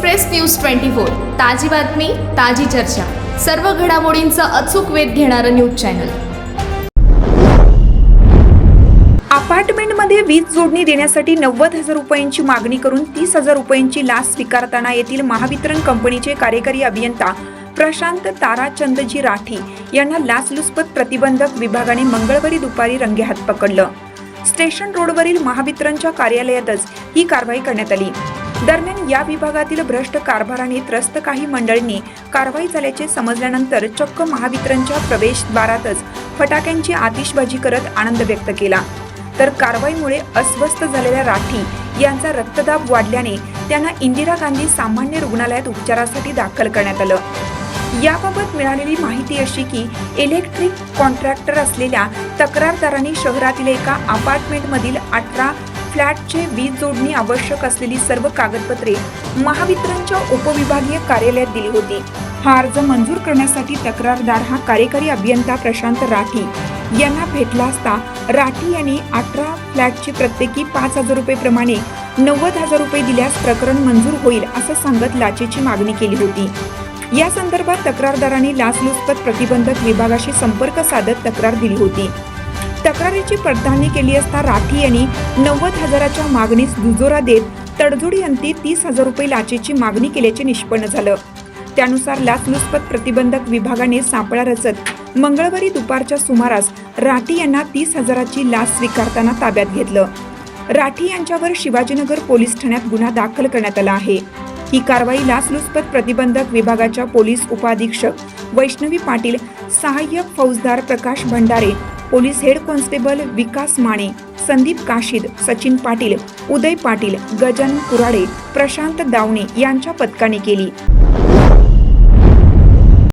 Express news twenty four. ताजी बातमी ताजी चर्चा. सर्व घडामोडींचा अचूक वेध घेणारं न्यूज चॅनल. अपार्टमेंटमध्ये वीज जोडणी देण्यासाठी नव्वद हजार रुपयांची मागणी करून तीस हजार रुपयांची लाच स्वीकारताना येथील महावितरण कंपनीचे कार्यकारी अभियंता प्रशांत ताराचंदजी राठी यांना लाचलुचपत प्रतिबंधक विभागाने मंगळवारी दुपारी रंगेहात पकडलं. स्टेशन रोडवरील महावितरणच्या कार्यालयातच ही कारवाई करण्यात आली. दरम्यान या विभागातील भ्रष्ट कारभाराने त्रस्त काही मंडळींनी कारवाई झाल्याचे समजल्यानंतर चक्क महावितरणच्या प्रवेशद्वारातच फटाक्यांची आतिषबाजी करत आनंद व्यक्त केला. तर कारवाईमुळे अस्वस्थ झालेल्या राठी यांचा रक्तदाब वाढल्याने त्यांना इंदिरा गांधी सामान्य रुग्णालयात उपचारासाठी दाखल करण्यात आलं. याबाबत मिळालेली माहिती अशी की इलेक्ट्रिक कॉन्ट्रॅक्टर असलेल्या तक्रारदारांनी शहरातील एका अपार्टमेंटमधील अठरा फ्लॅटचे वीज जोडणी आवश्यक असलेली सर्व कागदपत्रे महावितरणच्या उपविभागीय कार्यालयात दिली होती. हा अर्ज मंजूर करण्यासाठी तक्रारदार हा कार्यकारी अभियंता प्रशांत राठी यांना भेटला असता राठी यांनी अठरा फ्लॅटची प्रत्येकी पाच हजार रुपये प्रमाणे नव्वद हजार रुपये दिल्यास प्रकरण मंजूर होईल असं सांगत लाचेची मागणी केली होती. या संदर्भात तक्रारदारांनी लाचलुचपत प्रतिबंधक विभागाशी संपर्क साधत तक्रार दिली होती. तक्रारीची पडताळणी केली असता राठी यांनी नव्वद हजाराच्या मागणीस दुजोरा देत तडजोडी अंती तीस हजार रुपये लाचेची मागणी केल्याचे निष्पन्न झालं. त्यानुसार लाचलुचपत प्रतिबंधक विभागाने सापळा रचत मंगळवारी दुपारच्या सुमारास राठी यांना तीस हजाराची लाच स्वीकारताना ताब्यात घेतलं. राठी यांच्यावर शिवाजीनगर पोलीस ठाण्यात गुन्हा दाखल करण्यात आला आहे. ही कारवाई लाचलुचपत प्रतिबंधक विभागाच्या पोलीस उपाधीक्षक वैष्णवी पाटील सहाय्यक फौजदार Prakash Bhandare police head constable Vikas Mane Sandeep Kashid Sachin Patil Uday Patil Gajanan Kurade Prashant Dawane यांच्या पथकाने केली.